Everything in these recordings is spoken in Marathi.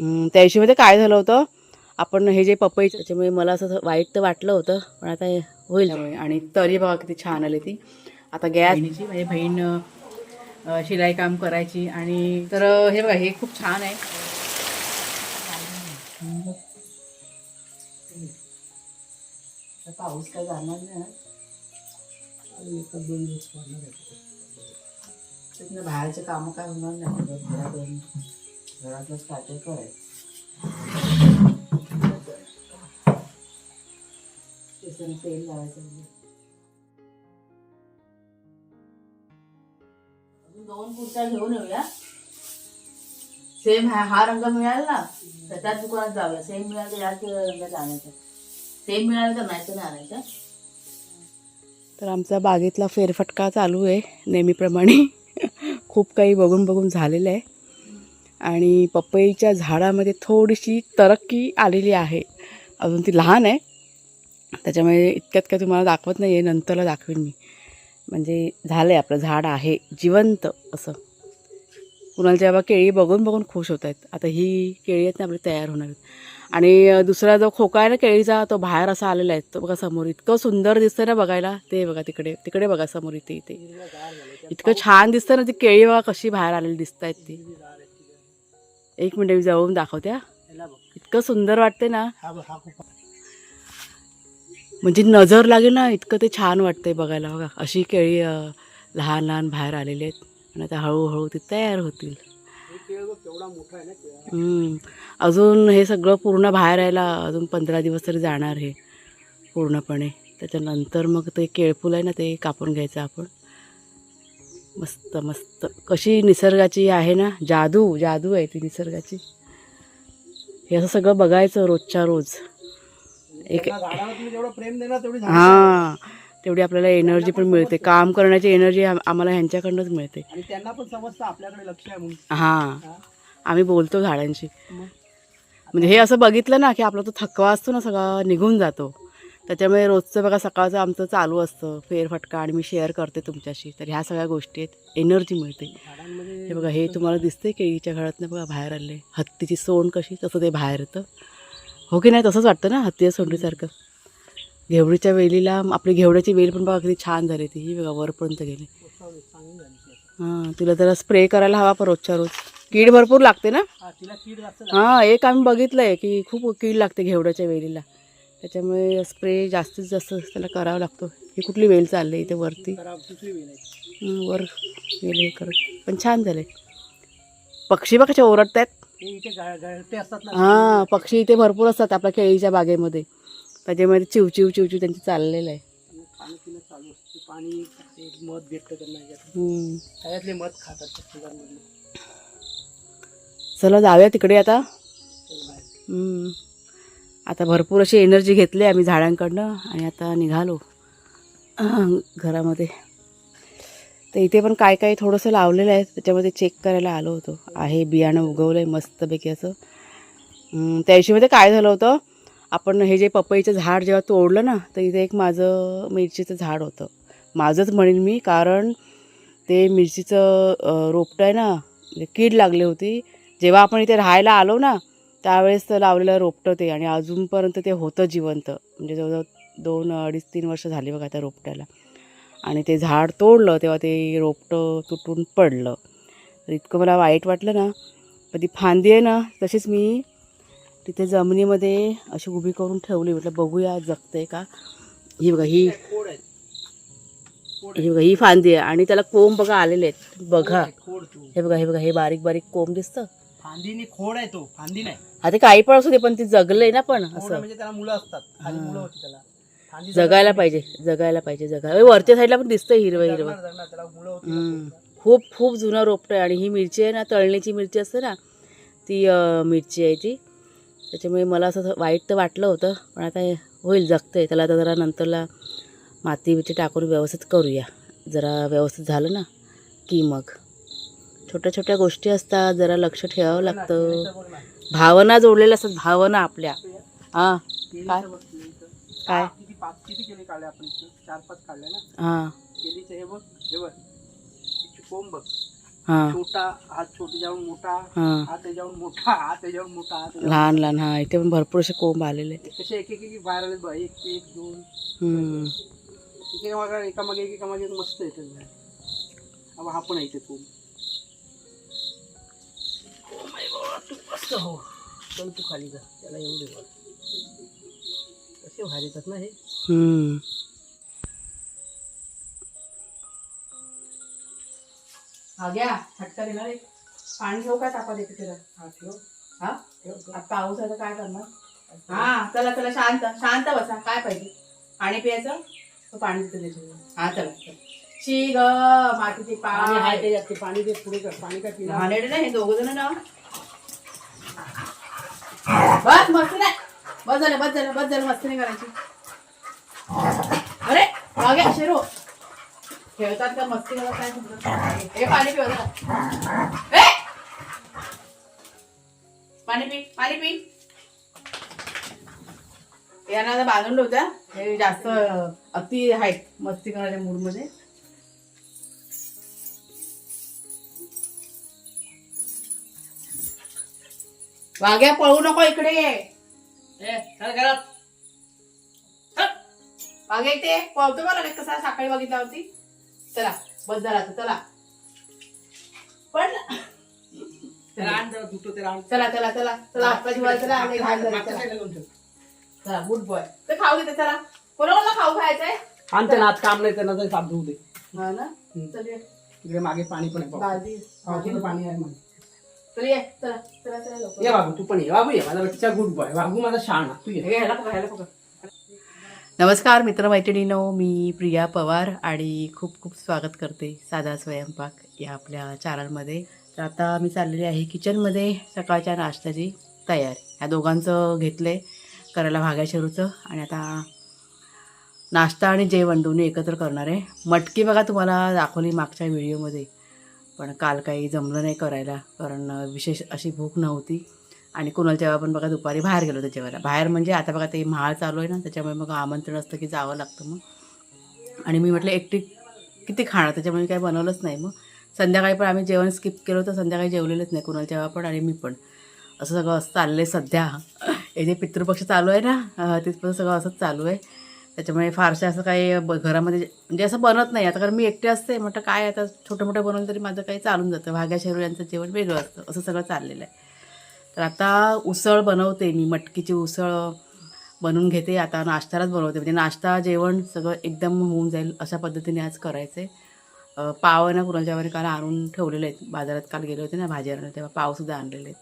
त्या हिशोबामध्ये काय झालं होतं आपण हे जे पपई त्याच्यामुळे मला असं वाईट तर वाटलं होतं पण आता हे होईल. आणि तरी बघा किती छान आली ती. आता गॅस माझी बहीण शिलाई काम करायची आणि तर हे बघा हे खूप छान आहे. आता पाऊस काय जाणार नाही. बाहेरचे कामं काय होणार नाही. घरात येऊन घरातलंच काय ते करायचं तेल लावायचं. अजून दोन कुर्त्या घेऊन येऊया. सेम हा हा रंग मिळाला ना तर त्याच दुकानात जाऊया? सेम मिळालं तर याच रंगाचा आणायचा सेम मिळालं तर नाही तर नाही आणायचं. तर आमचा बागेतला फेरफटका चालू आहे नेहमीप्रमाणे. खूप काही बघून बघून झालेलं आहे. आणि पपईच्या झाडामध्ये थोडीशी तरक्की आलेली आहे. अजून ती लहान आहे. त्याच्यामुळे इतक्यात काय तुम्हाला दाखवत नाही आहे नंतरला दाखवेन मी. म्हणजे झालं आहे आपलं झाड आहे. जिवंत असं. कुणाला जेव्हा केळी बघून बघून खुश होत आहेत. आता ही केळी आहेत ना आपली तयार होणार आणि दुसरा जो खोका आहे ना केळीचा तो बाहेर असा आलेला आहे. तो बघा समोर. इतकं सुंदर दिसतं ना बघायला. ते बघा तिकडे. तिकडे बघा समोर इथे इथे. इतकं छान दिसतं ना ती केळी बघा कशी बाहेर आलेली दिसत आहेत ती. एक मिनिट मी जवळून दाखवत्या इतकं सुंदर वाटते ना. म्हणजे नजर लागेल ना इतकं ते छान वाटतंय बघायला बघा. अशी केळी लहान लहान बाहेर आलेली आहेत. आणि आता हळूहळू ते तयार होतील. अजून हे सगळं पूर्ण बाहेर यायला अजून पंधरा दिवस तरी जाणार हे पूर्णपणे. त्याच्यानंतर मग ते केळफुल आहे ना ते कापून घ्यायचं आपण. मस्त मस्त. कशी निसर्गाची आहे ना? जादू जादू आहे ती निसर्गाची. हे असं सगळं बघायचं रोजच्या रोज. एक हां. तेवढी आपल्याला एनर्जी पण मिळते. काम करण्याची एनर्जी आम्हाला ह्यांच्याकडनंच मिळते. आणि त्यांना पण समजतं आपल्याकडे लक्ष आहे म्हणून. हां. आम्ही बोलतो झाडांशी. म्हणजे हे असं बघितलं ना की आपला तो थकवा असतो ना सगळा निघून जातो. त्याच्यामुळे रोजचं बघा सकाळचं आमचं चालू असतं फेरफटका आणि मी शेअर करते तुमच्याशी. तर ह्या सगळ्या गोष्टी आहेत. एनर्जी मिळते. हे बघा हे तुम्हाला दिसतंय केळीच्या घरातनं बघा बाहेर आले. हत्तीची सोंड कशी तसं ते बाहेर येतं. हो की नाही? तसंच वाटतं ना हत्तीच्या सोंडीसारखं? घेवडीच्या वेलीला आपली घेवड्याची वेल पण बघा किती छान झाली ती. ही बघा वरपर्यंत गेली. हां तिला जरा स्प्रे करायला हवा पण रोजच्या रोज. कीड भरपूर लागते ना? हा हां एक आम्ही बघितलं आहे की खूप कीड लागते घेवड्याच्या वेलीला. त्याच्यामुळे स्प्रे जास्तीत जास्त त्याला करावा लागतो. ही कुठली वेल चालली इथे वरती? हं, वर वेल हे करत. पण छान झाले पक्षी बघ ओरडत आहेत हां पक्षी इथे भरपूर असतात आपल्या केळीच्या बागेमध्ये. त्याच्यामध्ये चिवचिव चिवचिव त्यांचं चाललेलं आहे. पाणी चालू मध भेटतं त्यांना मध खातात जाऊया तिकडे आता. आता भरपूर अशी एनर्जी घेतली आम्ही झाडांकडनं आणि आता निघालो. घरामध्ये. तर इथे पण काय काय थोडंसं लावलेलं आहे त्याच्यामध्ये चेक करायला आलो होतो. आहे बियाणं उगवलं आहे मस्तपैकी असं. त्या दिवशीमध्ये काय झालं होतं आपण हे जे पपईचं झाड जेव्हा तोडलं ना तर इथे एक माझं मिरचीचं झाड होतं. माझंच म्हणेन मी कारण ते मिरचीचं रोपटं आहे ना म्हणजे कीड लागली होती. जेव्हा आपण इथे राहायला आलो ना त्यावेळेस तर लावलेलं रोपटं ते आणि अजूनपर्यंत ते होतं जिवंत. म्हणजे जवळजवळ दोन अडीच तीन वर्ष झाली बघा त्या रोपट्याला. आणि ते झाड तोडलं तेव्हा ते रोपटं तुटून पडलं. तर इतकं मला वाईट वाटलं ना. पण ती फांदी आहे ना तशीच मी तिथे जमिनीमध्ये अशी उभी करून ठेवली. म्हटलं बघूया जगते का? ही बघा ही ही बघा ही फांदी आहे. आणि त्याला कोंब बघा आलेले आहेत. बघा. हे बघा हे बघा हे बारीक बारीक कोंब दिसतं. फांदीनी खोड आहे तो. फांदी नाही. आता काही पण असू दे पण ती जगलंय ना पण असं. म्हणजे त्याला मुलं असतात. खाली. मुलं होती त्याला. फांदी जगायला पाहिजे. जगायला पाहिजे जगायला. वरच्या साईडला पण दिसतंय हिरवं हिरवं. जगणार, जगणार, त्याला मुलं होती हम्म. खूप खूप जुनं रोपटं आहे. आणि ही मिरची आहे ना तळणीची मिरची असते ना ती अं, मिरची आहे ती. त्याच्यामुळे मला असं वाईट तर वाटलं होतं पण आता हे होईल जगतंय. त्याला आता जरा नंतरला माती बिती टाकून व्यवस्थित करूया. जरा व्यवस्थित झालं ना की मग. छोट्या छोट्या गोष्टी असतात जरा लक्ष ठेवावं लागतं. केळीचं बघ ना. भावना जोडलेल्या असतात भावना आपल्या. हां. काय? काय? पाच काढले आपण चार पाच काढले ना हां. कोंब बघ मोठा मोठा मोठा लहान लहान. हा इथे पण भरपूर असे कोंब आलेले एकामागे कसे एक एक एक आहे आले कोंब. तू मस्त हो. चल तू खाली जा. त्याला येऊ दे. कसे बाहेर येतात ना हे. हम्म. हा घ्या फटका देणार आहे. पाणी घेऊ काय तापा देते तिला हा ठेव. हा? ठेव ठेव. आता पाऊस आहे तर काय करणार? हा चला चला शांत शांत बसा. काय पाहिजे? पाणी प्यायचं? तर पाणी देते. त्याच्यावर हा चला चला. शी ग मातीचे पाणी आहे पाय. त्याच्यात ते पाणी दे पुढे कर. पाणी काय पिणार? ना हे दोघ जण ना. बस मस्त नाही. बस झालं बस झालं बस झालं मस्ती नाही करायची. अरे मागे शेरो. खेळतात का मस्ती करतात काय समजत हे पाणी पिवतात ए! पाणी पी पाणी पी. यांना आता बांधून ठेवत्या. हे जास्त अति आहेत मस्ती करणाऱ्या मूडमध्ये. वाघ्या पळू नको इकडे. ये ए, चल घरात. वाघ्या इथे. पळतो मला नाही कसा सकाळी बघितला होती. चला बस झाला चला. पण ते रान जरा धुतो ते रान. चला चला चला. चला आपला जीवाला चला आणि घाण झाली, मागच्या चला. साईडला घेऊन ठेव. चला गुड बॉय तर खाऊ घेते चला. कोणाला खाऊ खायचंय? आणते ना आज काम नाही त्यांना तरी धुवू दे. हा ना? हम्म. चल ये. इकडे मागे पाणी पण आहे पावसाचं पाणी आहे मागे. चल ये चला चला चला लवकर. ये बाबू तू पण ये. बाबू ये माझा बच्चा गुड बॉय बाबू माझा शहाणा. तू ये. हे ह्याला पकड, ह्याला पकड. नमस्कार मित्रमैत्रिणीनो. मी प्रिया पवार आणि खूप खूप स्वागत करते साधा स्वयंपाक या आपल्या चॅनलमध्ये तर आता मी चाललेली आहे किचनमध्ये सकाळच्या नाश्त्याची तयारी. ह्या दोघांचं घेतले करायला भाग्या शेरूचं. आणि आता नाश्ता आणि जेवण दोन्ही एकत्र करणार आहे. मटकी बघा तुम्हाला दाखवली मागच्या व्हिडिओमध्ये पण काल काही जमलं नाही करायला कारण विशेष अशी भूक नव्हती. आणि कुणाला जेव्हा पण बघा दुपारी बाहेर गेलो होतो जेवायला बाहेर म्हणजे आता बघा ते महाळ चालू आहे ना त्याच्यामुळे मग आमंत्रण असतं की जावं लागतं मग. आणि मी म्हटलं एकटी किती खाणार? त्याच्यामुळे काही बनवलंच नाही मग. संध्याकाळी पण आम्ही जेवण स्किप केलं होतं संध्याकाळी जेवलेलंच नाही कुणाल जेव्हा पण आणि मी पण. असं सगळं असं चाललं आहे सध्या. हे जे पितृपक्ष चालू आहे ना अं, तिथपर्यंत सगळं असंच चालू आहे. त्याच्यामुळे फारसं असं काही ब घरामध्ये म्हणजे असं बनत नाही. आता कारण मी एकटे असते म्हटलं काय आता छोटं मोठं बनवलं तरी माझं काही चालून जातं. भाग्या शेरू यांचं जेवण वेगळं असतं. असं सगळं चाललेलं आहे. तर आता उसळ बनवते मी मटकीची उसळ बनवून घेते. आता नाश्त्यालाच बनवते. म्हणजे नाश्ता जेवण सगळं एकदम होऊन जाईल अशा पद्धतीने आज करायचं. आहे पाव आहे ना कुणाच्यावर काल आणून ठेवलेले आहेत. बाजारात काल गेले होते ना भाजी आणायला तेव्हा पावसुद्धा आणलेले आहेत.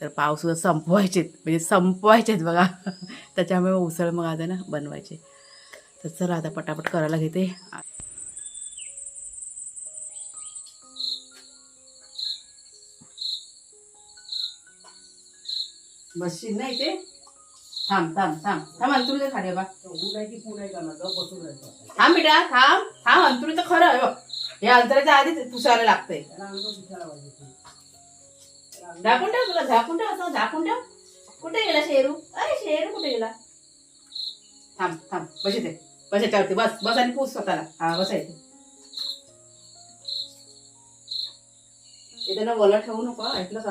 तर पावसुद्धा संपवायचेत. म्हणजे संपवायचेत बघा. त्याच्यामुळे उसळ मग आता ना बनवायचे. तर चला आता पटापट करायला घेते. बसशील नाही ते. थांब थांब थांब. थांब अंतरुच्या खाली बा. ऊन की बसून राहायचं थांब बेटा थांब थांब. अंतरुचं खरं आहे बघ. हे अंतराच्या आधीच पुसायला लागतंय. झाकून ठेव तुला झाकून ठेव असं झाकून ठेव. कुठे गेला शेरू? अरे शेरू कुठे गेला? थांब थांब. बसते बस याच्यावरती बस बस आणि पूस स्वतःला. हा बस इथे इथे ना वला ठेवू नको ऐकलं का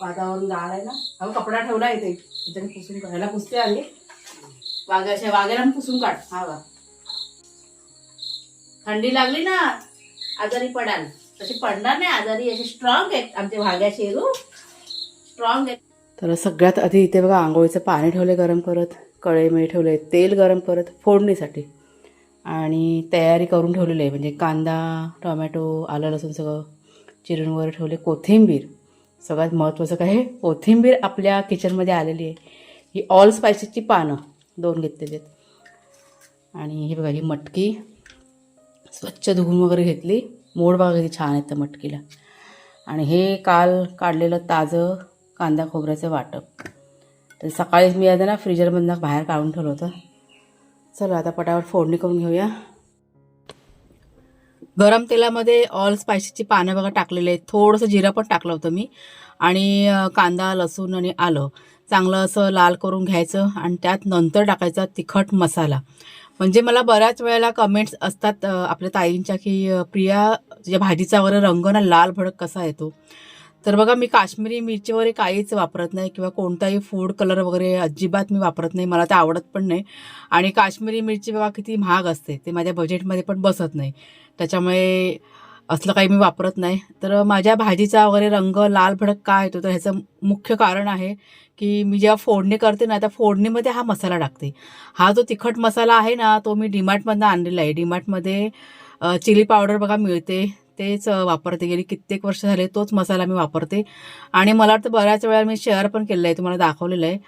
वातावरण गाळ आहे ना. हा कपडा ठेवला इथे. त्याच्याने पुसून काढ. ह्याला पुसते आली वाघ्याच्या वाघ्याला पुसून काढ. हा बा थंडी लागली ना आजारी पडाल. तशी पडणार नाही आजारी. असे स्ट्रॉंग आहेत आमचे वाघ्या शेरू. स्ट्रॉंग आहेत. तर सगळ्यात आधी इथे बघा आंघोळीचं पाणी ठेवले गरम करत. कढईमध्ये आहे तेल गरम करत फोडणीसाठी. आणि तयारी करून ठेवलेली आहे म्हणजे कांदा टोमॅटो आलं लसूण सगळं चिरून वगैरे ठेवले कोथिंबीर. सगळ्यात महत्त्वाचं काय आहे कोथिंबीर आपल्या किचनमध्ये आलेली आहे. ही ऑल स्पायसेसची पानं दोन घेतलेली आहेत. आणि हे बघा ही मटकी. स्वच्छ धुवून वगैरे घेतली. मोड बघा किती छान आहेत त्या मटकीला. आणि हे काल काढलेलं ताजं कांदा खोबऱ्याचं वाटप. तर सकाळीच मी आता ना फ्रीजरमधनं बाहेर काढून ठेवलं होतं. चला आता पटावर फोडणी करून घेऊया. गरम तेलामध्ये ऑल स्पायसीची पानं बघा टाकलेले आहेत. थोडंसं जिरं पण टाकलं होतं मी. आणि कांदा लसूण आणि आलं. चांगलं असं लाल करून घ्यायचं आणि त्यात नंतर टाकायचा तिखट मसाला. म्हणजे मला बऱ्याच वेळेला कमेंट्स असतात आपल्या ताईंच्या की प्रिया तुझ्या भाजीचा वगैरे रंग ना लाल भडक कसा येतो? तर बघा मी काश्मीरी मिरची वगैरे काहीच वापरत नाही किंवा कोणताही फूड कलर वगैरे अजिबात मी वापरत नाही. मला ते आवडत पण नाही. आणि काश्मीरी मिरची बघा किती महाग असते. ते माझ्या बजेटमध्ये पण बसत नाही. त्याच्यामुळे असलं काही मी वापरत नाही. तर माझ्या भाजीचा वगैरे रंग लाल भडक का येतो? तर ह्याचं मुख्य कारण आहे की मी जेव्हा फोडणी करते ना त्या फोडणीमध्ये हा मसाला टाकते. हा जो तिखट मसाला आहे ना तो मी डीमार्टमधनं आणलेला आहे. डीमार्टमध्ये चिली पावडर बघा मिळते. तेच वापरते. गेली कित्येक वर्ष झाले तोच मसाला मी वापरते. आणि मला वाटतं बऱ्याच वेळा मी शेअर पण केलेलं आहे तुम्हाला दाखवलेलं आहे.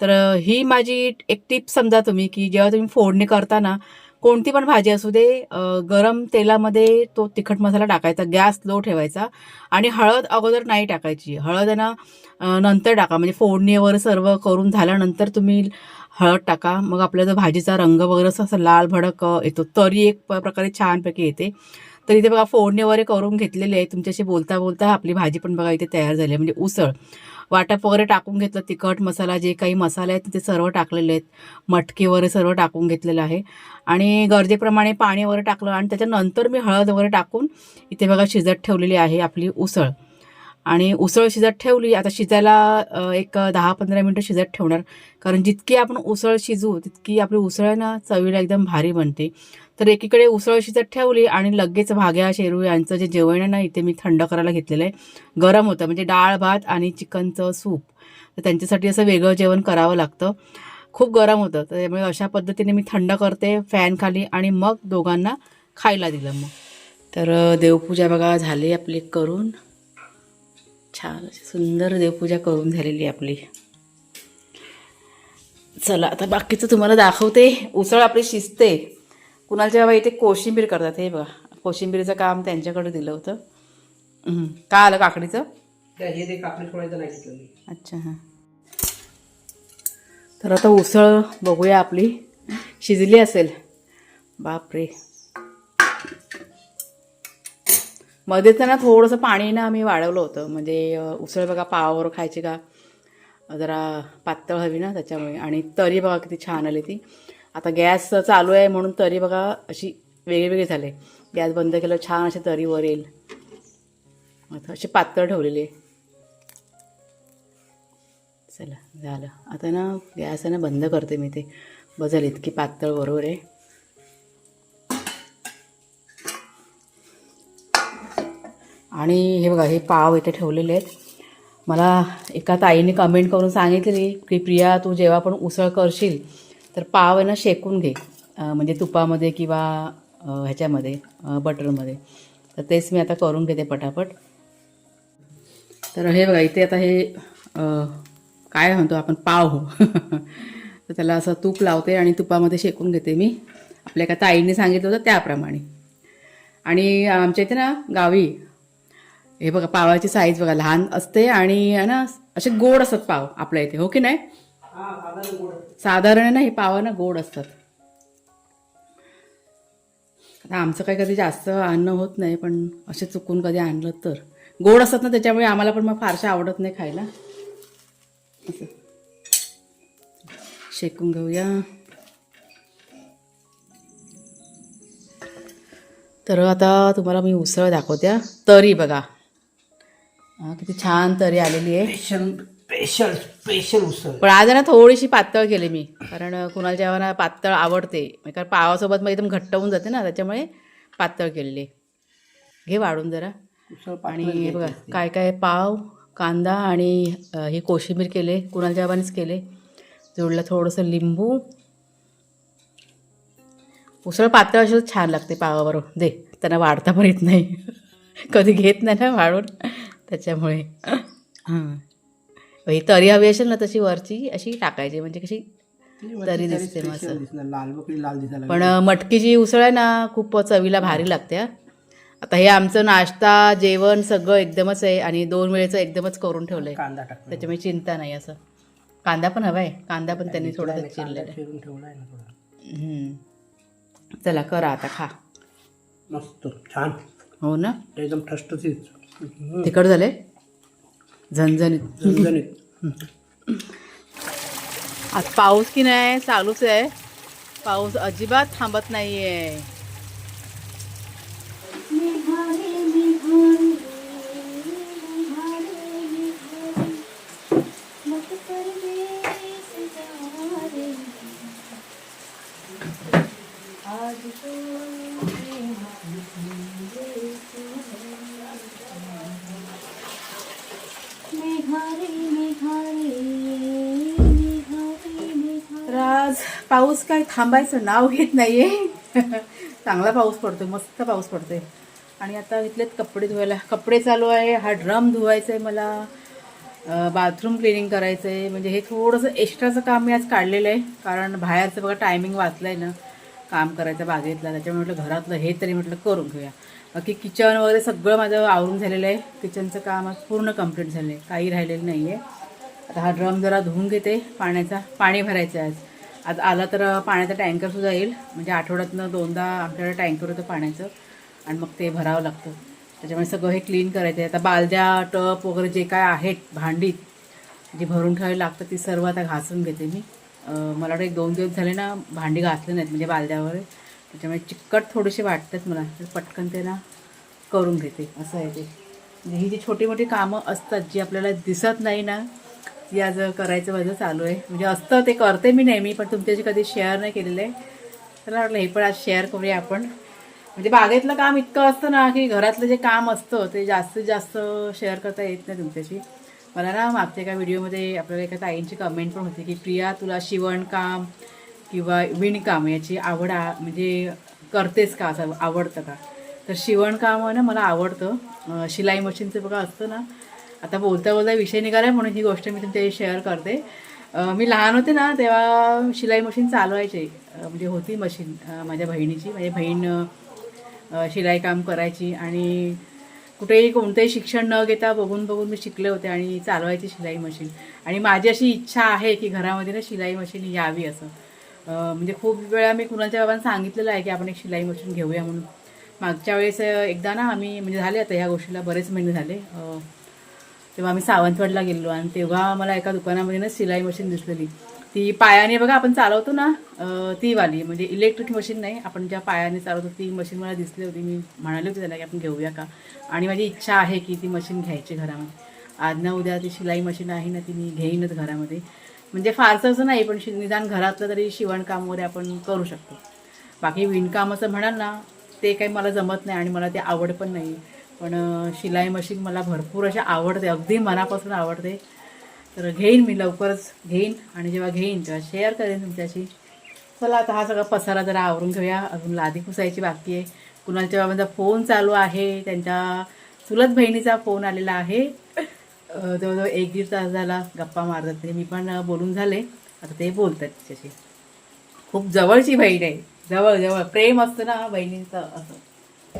तर ही माझी एक टिप समजा तुम्ही की जेव्हा तुम्ही फोडणी करताना कोणती पण भाजी असू दे गरम तेलामध्ये तो तिखट मसाला टाकायचा गॅस लो ठेवायचा आणि हळद अगोदर नाही टाकायची. हळद ना नंतर टाका. म्हणजे फोडणी वगैरे सर्व करून झाल्यानंतर तुम्ही हळद टाका. मग आपल्या जो भाजीचा रंग वगैरे असं असं लाल भडक येतो. तरी एक प- प्रकारे छानपैकी येते. तर इथे बघा फोडणी वगैरे करून घेतलेली आहे. तुमच्याशी बोलता बोलता आपली भाजी पण बघा इथे तयार झाली आहे. म्हणजे उसळ वाटप वगैरे टाकून घेतलं तिखट मसाला जे काही मसाले आहेत ते सर्व टाकलेले आहेत. मटके वगैरे सर्व टाकून घेतलेलं आहे. आणि गरजेप्रमाणे पाणी वगैरे टाकलं. आणि त्याच्यानंतर मी हळद वगैरे टाकून इथे बघा शिजत ठेवलेली आहे आपली उसळ. आणि उसळ शिजत ठेवली आता शिजायला एक दहा पंधरा मिनटं शिजत ठेवणार. कारण जितकी आपण उसळ शिजू तितकी आपली उसळ ना चवीला एकदम भारी बनते. तर एकीकडे उसळ शिजत ठेवली आणि लगेच भाग्या शेरू यांचं जे जेवण आहे ना इथे मी थंड करायला घेतलेलं आहे. गरम होतं म्हणजे डाळ भात आणि चिकनचं सूप. तर त्यांच्यासाठी असं वेगळं जेवण करावं लागतं. खूप गरम होतं त्यामुळे अशा पद्धतीने मी थंड करते फॅन खाली आणि मग दोघांना खायला दिलं मग. तर देवपूजा बघा झाली आपली करून. छान सुंदर देवपूजा करून झालेली आपली. चला आता बाकीचं तुम्हाला दाखवते. उसळ आपली शिजते. कुणाच्या बाबा इथे कोशिंबीर करतात. हे बघा कोशिंबीरचं काम त्यांच्याकडे दिलं होतं. का आलं काकडीचं? अच्छा हां. तर आता उसळ बघूया आपली. शिजली असेल. बापरे. मध्ये त्यांना थोडंसं पाणी ना आम्ही वाढवलं होतं. म्हणजे उसळ बघा पावावर खायची का? जरा पातळ हवी ना त्याच्यामुळे. आणि तरी बघा किती छान आली ती. आता गॅस चालू आहे म्हणून तरी बघा अशी वेगळी झाले. गॅस बंद केलं छान अशी तरी वर येईल. आता अशी पातळ ठेवलेली आहे. चला झालं. आता ना गॅस आहे ना बंद करते मी ते. बदल इतकी पातळ बरोबर आहे. आणि हे बघा हे पाव इथे ठेवलेले आहेत. मला एका ताईने कमेंट करून सांगितली की प्रिया तू जेव्हा पण उसळ करशील तर पाव आहे ना शेकून घे. म्हणजे तुपामध्ये किंवा ह्याच्यामध्ये बटरमध्ये. तर तेच मी आता करून घेते पटापट. तर हे बघा इथे आता हे काय म्हणतो आपण पाव. तर त्याला असं तूप लावते आणि तुपामध्ये शेकून घेते मी. आपल्या एका ताईने सांगितलं होतं त्याप्रमाणे. आणि आमच्या इथे ना गावी हे बघा पावाची साईज बघा लहान असते आणि ना असे गोड असतात पाव आपल्या इथे हो की नाही? हा साधारण गोड साधारण ना हे पाव ना गोड असतात. आता आमचं काही कधी जास्त आणणं होत नाही पण असे चुकून कधी आणलं तर. गोड असतात ना त्याच्यामुळे आम्हाला पण मग फारशा आवडत नाही खायला. असं. शेकून घेऊया. तर आता तुम्हाला मी उसळ दाखवत्या तरी बघा. हा किती छान तरी आलेली आहे. स्पेशल स्पेशल स्पेशल उसळ. पण आज आहे ना थोडीशी पातळ केली मी कारण कुणाला जेव्हा ना पातळ आवडते कारण पावासोबत मग एकदम घट्ट होऊन जाते ना त्याच्यामुळे पातळ केलेली. घे वाढून जरा. आणि बघा काय काय पाव कांदा आणि हे कोशिंबीर केले कुणाल जेव्हानेच केले जोडलं थोडंसं लिंबू. उसळ पातळ अशी छान लागते पावाबरोबर. दे त्यांना वाढता पण येत नाही. कधी घेत नाही ना वाढून. त्याच्यामुळे. हां. ही तरी हवी असेल ना तशी वरची अशी टाकायची म्हणजे कशी तरी दिसते मग असं दिसणार लाल बकरी लाल दिसायला पण मटकीची उसळ आहे ना खूप चवीला भारी लागते. आता हे आमचं नाश्ता जेवण सगळं एकदमच आहे आणि दोन वेळेचं एकदमच करून ठेवलंय. कांदा टाकला त्याच्यामुळे चिंता नाही असं. कांदा पण हवाय कांदा पण त्यांनी थोडासा कांदा चिरलेला आहे. थोडा. चला करा आता खा. मस्त छान. हो ना? एकदम ठसठसीत तिकड झाले? झणझणीत. झणझणीत. आज पाऊस की नाही? चालूच आहे. पाऊस अजिबात थांबत नाहीये. तर आज पाऊस काय थांबायचं नाव घेत नाही आहे चांगला पाऊस पडतोय मस्त पाऊस पडतो आहे आणि आता इथलेच कपडे धुवायला कपडे चालू आहे हा ड्रम धुवायचा आहे मला बाथरूम क्लिनिंग करायचं आहे म्हणजे हे थोडंसं एक्स्ट्राचं काम मी आज काढलेलं आहे. कारण बाहेरचं बघा टायमिंग वाचलं आहे ना. काम करायचं बागेतला. त्याच्यामुळे म्हटलं घरातलं हे तरी म्हटलं करून घेऊया. बाकी किचन वगैरे सगळं माझं आवरून झालेलं आहे. किचनचं काम आज पूर्ण कंप्लीट झालं आहे काही राहिलेलं नाही आहे आता हा ड्रम जरा धुवून घेते. पाण्याचा पाणी भरायचं आहे आज. आज आला तर पाण्याचा टँकरसुद्धा येईल. म्हणजे आठवड्यातनं दोनदा आमच्याकडे टँकर होतं पाण्याचं. आणि मग ते भरावं लागतं. त्याच्यामुळे सगळं हे क्लीन करायचं आहे आता बालद्या टप वगैरे जे काय आहेत भांडीत जे भरून ठेवायला लागतं ती सर्व आता घासून घेते मी. मला वाटतं एक दोन दिवस झाले ना भांडी घासले नाहीत म्हणजे बालद्या वगैरे त्याच्यामुळे चिकट थोडीशी वाटतात मला. तर पटकन ते ना करून घेते. असं आहे ते. म्हणजे ही जी छोटी मोठी कामं असतात जी आपल्याला दिसत नाही ना आज करायचं माझं चालू आहे. म्हणजे असतं ते करते मी नेहमी पण तुमच्याशी कधी शेअर नाही केलेलं आहे. तर वाटलं हे पण आज शेअर करूया आपण. म्हणजे बागेतलं काम इतकं असतं ना की घरातलं जे काम असतं ते जास्तीत जास्त शेअर करता येत नाही तुमच्याशी. मला ना मागच्या एका व्हिडिओमध्ये आपल्याला एका ताईंची कमेंट पण होती की प्रिया तुला शिवणकाम किंवा विणकाम याची आवड आ म्हणजे करतेस का असं आवडतं का? तर शिवणकाम आहे ना मला आवडतं. शिलाई मशीनचं बघा असतं ना आता बोलता बोलता विषय निघाला म्हणून ही गोष्ट मी तुमच्याशी शेअर करते. मी लहान होते ना तेव्हा शिलाई मशीन चालवायचे. म्हणजे होती मशीन माझ्या बहिणीची. माझी बहीण शिलाई काम करायची आणि कुठेही कोणतंही शिक्षण न घेता बघून बघून मी शिकले होते आणि चालवायची शिलाई मशीन आणि माझी अशी इच्छा आहे की घरामध्ये ना शिलाई मशीन यावी असं. म्हणजे खूप वेळा मी कुणाच्या बाबांना सांगितलेलं आहे की आपण एक शिलाई मशीन घेऊया म्हणून. मागच्या वेळेस एकदा ना आम्ही म्हणजे झाले आता ह्या गोष्टीला बरेच महिने झाले. तेव्हा आम्ही सावंतवाडला गेलो आणि तेव्हा मला एका दुकानामध्ये ना शिलाई मशीन दिसलेली. ती पायाने बघा आपण चालवतो ना ती वाली म्हणजे इलेक्ट्रिक मशीन नाही आपण ज्या पायाने चालवतो ती मशीन मला दिसली होती. मी म्हणाले होते त्याला की आपण घेऊया का? आणि माझी इच्छा आहे की ती मशीन घ्यायची घरामध्ये. आज ना उद्या ती शिलाई मशीन आहे ना ती मी घेईनच घरामध्ये. म्हणजे फारसं असं नाही पण शि निदान घरातलं तरी शिवणकाम वगैरे आपण करू शकतो. बाकी विणकाम असं म्हणाल ना ते काही मला जमत नाही आणि मला ते आवड पण नाही. पण शिलाई मशीन मला भरपूर अशा आवडते अगदी मनापासून आवडते. तर घेईन मी लवकरच घेईन आणि जेव्हा घेईन तेव्हा शेअर करेन तुमच्याशी. चला आता हा सगळा पसारा जरा आवरून घेऊया. अजून लादी पुसायची बाकी आहे. कुणालच्या बाबांचा फोन चालू आहे. त्यांच्या चुलत बहिणीचा फोन आलेला आहे. जवळजवळ एक दीड तास झाला गप्पा मारतात तरी मी पण बोलून झाले. आता ते बोलतात त्याच्याशी खूप जवळची बहीण आहे. जवळ जवळ. प्रेम असतं ना बहिणींचं असं.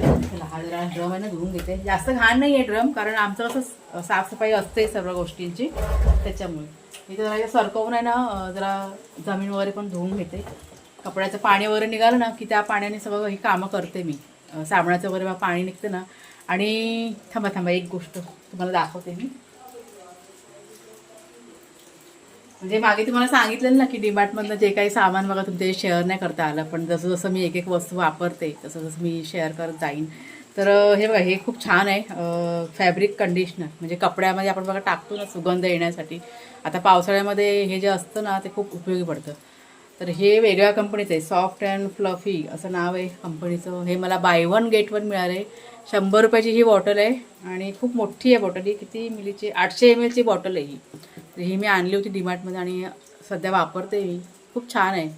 चला हा जरा ड्रम आहे ना धुवून घेते. जास्त घाण नाही आहे ड्रम कारण आमचं कसं साफसफाई असते सर्व गोष्टींची त्याच्यामुळे. मी तर जरा सरकवून आहे ना जरा जमीन वगैरे पण धुवून घेते. कपड्याचं पाणी वगैरे निघालं ना की त्या पाण्याने सगळं ही कामं करते मी. साबणाचं वगैरे बा- पाणी निघतं ना. आणि थांबा थांबा एक गोष्ट तुम्हाला दाखवते मी. म्हणजे मागे तुम्हाला सांगितलं ना की डीमार्टमधलं जे काही सामान बघा तुमच्या शेअर नाही करता आलं. पण जसं जसं मी एक एक वस्तू वापरते तसं जसं मी शेअर करत जाईन. तर हे बघा हे खूप छान आहे फॅब्रिक कंडिशनर म्हणजे कपड्यामध्ये आपण बघा टाकतो ना सुगंध येण्यासाठी. आता पावसाळ्यामध्ये हे जे असतं ना ते खूप उपयोगी पडतं. तर हे वेगळ्या कंपनीचं आहे सॉफ्ट अँड फ्लफी असं नाव आहे कंपनीचं हे मला बाय वन गेट वन मिळालं आहे शंभर रुपयाची ही बॉटल आहे आणि खूप मोठी आहे बॉटल ही. किती मिलीची? आठशे एम एलची बॉटल आहे ही. ही मी आणली होती डीमार्टमध्ये आणि सध्या वापरते मी. खूप छान आहे.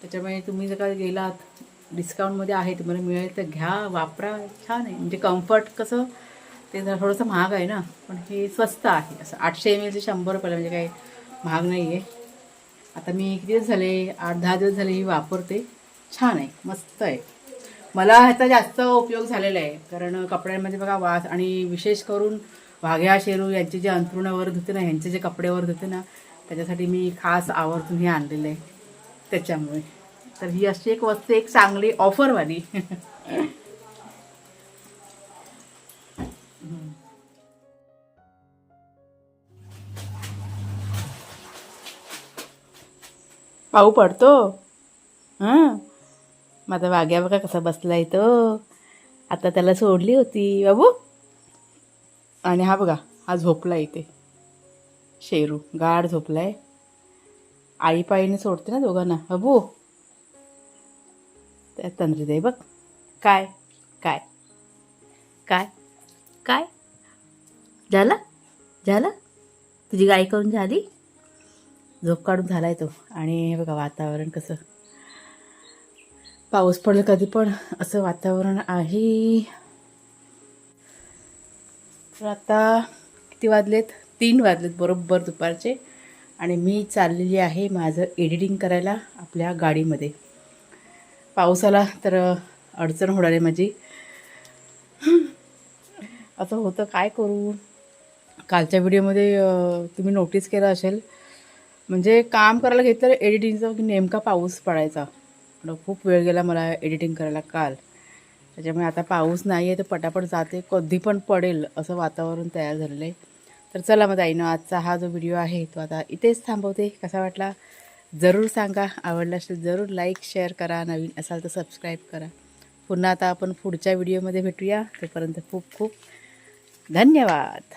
त्याच्यामुळे तुम्ही जर का गेलात डिस्काउंटमध्ये आहे तुम्हाला मिळेल तर घ्या वापरा. छान आहे. म्हणजे कम्फर्ट कसं ते जरा थोडंसं महाग आहे ना. पण हे स्वस्त आहे. असं आठशे एम एलचे शंभर रुपयाला म्हणजे काही महाग नाही आहे आता मी किती दिवस झाले? आठ दहा दिवस झाले ही वापरते. छान आहे. मस्त आहे. मला ह्याचा जास्त उपयोग झालेला आहे. कारण कपड्यांमध्ये बघा वास आणि विशेष करून वाघ्या शेरू यांचे जे अंथरुणावर धुते ना ह्यांचे जे कपड्यावर धुते ना त्याच्यासाठी मी खास आवर्जून हे आणलेलं आहे. त्याच्यामुळे. तर ही अशी एक वस्तू एक चांगली ऑफरवाली पाऊ पडतो? हां? माझा वाघ्या बघा कसा बसलाय तो. आता त्याला सोडली होती. बाबू? आणि हा बघा हा झोपला इथे. शेरू गाढ झोपलाय. आहे आईपाईने सोडते ना दोघांना. अबू. त्या तंद्रीत बघ. काय? काय? काय? काय? झालं? झालं? तुझी गाय करून झाली? झोप काढून झालाय तो. आणि बघा वातावरण कसं? पाऊस पडलं कधी पण असं वातावरण आहे. तर आता किती वाजलेत? तीन वाजलेत बरोबर दुपारचे. आणि मी चाललेली आहे माझं एडिटिंग करायला आपल्या गाडीमध्ये. पाऊस आला तर अडचण होणार आहे माझी. असं होतं काय करू? कालच्या व्हिडिओमध्ये तुम्ही नोटीस केलं असेल. म्हणजे काम करायला घेतलं एडिटिंगचं की नेमका पाऊस पडायचा. खूप वेळ गेला मला एडिटिंग करायला काल. त्याच्यामुळे आता पाऊस नाही आहे तर पटापट जाते. कधी पण पडेल असं वातावरण तयार झालेलं आहे. तर चला मग ताईनं आजचा हा जो व्हिडिओ आहे तो आता इथेच थांबवते. कसा वाटला? जरूर सांगा. आवडला असेल जरूर लाईक शेअर करा. नवीन असाल तर सबस्क्राईब करा. पुन्हा आता आपण पुढच्या व्हिडिओमध्ये भेटूया. तोपर्यंत खूप खूप धन्यवाद.